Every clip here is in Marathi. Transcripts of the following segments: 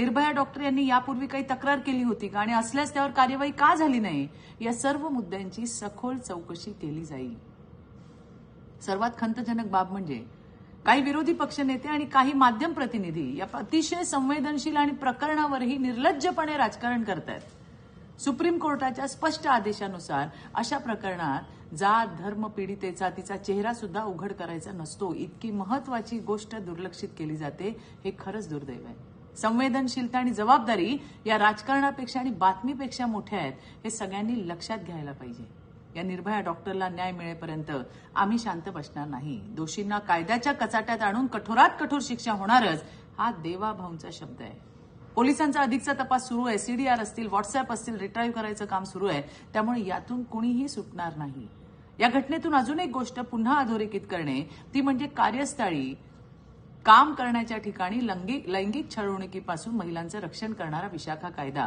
निर्भया डॉक्टर यांनी यापूर्वी काही तक्रार केली होती का? आणि असल्यास त्यावर कार्यवाही का झाली नाही? या सर्व मुद्द्यांची सखोल चौकशी केली जाईल. सर्वात खंतजनक बाब म्हणजे काही विरोधी पक्षनेते आणि काही माध्यम प्रतिनिधी या अतिशय संवेदनशील आणि प्रकरणावरही निर्लज्जपणे राजकारण करतायत. सुप्रीम कोर्टाच्या स्पष्ट आदेशानुसार अशा प्रकरणात जात धर्म पीडितेचा तिचा चेहरा सुद्धा उघड करायचा नसतो. इतकी महत्वाची गोष्ट दुर्लक्षित केली जाते हे खरंच दुर्दैव आहे. संवेदनशीलता आणि जबाबदारी या राजकारणापेक्षा आणि बातमीपेक्षा मोठ्या आहेत हे सगळ्यांनी लक्षात घ्यायला पाहिजे. या निर्भया डॉक्टरला न्याय मिळेपर्यंत आम्ही शांत बसणार नाही. दोषींना कायद्याच्या कचाट्यात आणून कठोरात कठोर शिक्षा होणारच हा देवाभाऊंचा शब्द आहे. पोलिसांचा अधिकचा तपास सुरू आहे. सीडीआर असतील व्हॉट्सअप असतील रिट्राईव्ह करायचं काम सुरू आहे. त्यामुळे यातून कुणीही सुटणार नाही. या घटनेतून अजून एक गोष्ट पुन्हा अधोरेखित करणे ती म्हणजे कार्यस्थळी काम करण्याच्या ठिकाणी लैंगिक लैंगिक छळवणुकीपासून महिलांचं रक्षण करणारा विशाखा कायदा.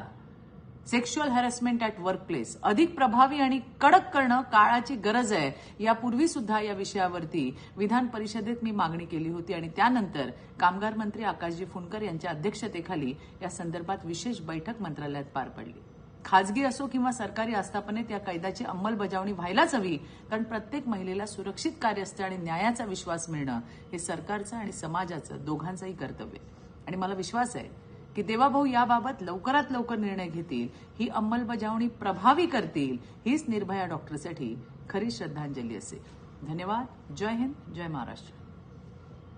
सेक्शुअल हॅरेसमेंट ॲट वर्कप्लेस अधिक प्रभावी आणि कडक करणं काळाची गरज आहे. यापूर्वी सुद्धा या विषयावरती विधान परिषदेत मी मागणी केली होती आणि त्यानंतर कामगार मंत्री आकाशजी फुंडकर यांच्या अध्यक्षतेखाली या संदर्भात विशेष बैठक मंत्रालयात पार पडली. खाजगी असो किंवा सरकारी आस्थापनेत या कायद्याची अंमलबजावणी व्हायलाच हवी कारण प्रत्येक महिलेला सुरक्षित कार्य असते आणि न्यायाचा विश्वास मिळणं हे सरकारचं आणि समाजाचं दोघांचंही कर्तव्य आणि मला विश्वास आहे की देवाभाऊ याबाबत लवकरात लवकर निर्णय घेतील ही अंमलबजावणी प्रभावी करतील हीच निर्भया डॉक्टरसाठी खरी श्रद्धांजली असेल. धन्यवाद. जय हिंद. जय महाराष्ट्र.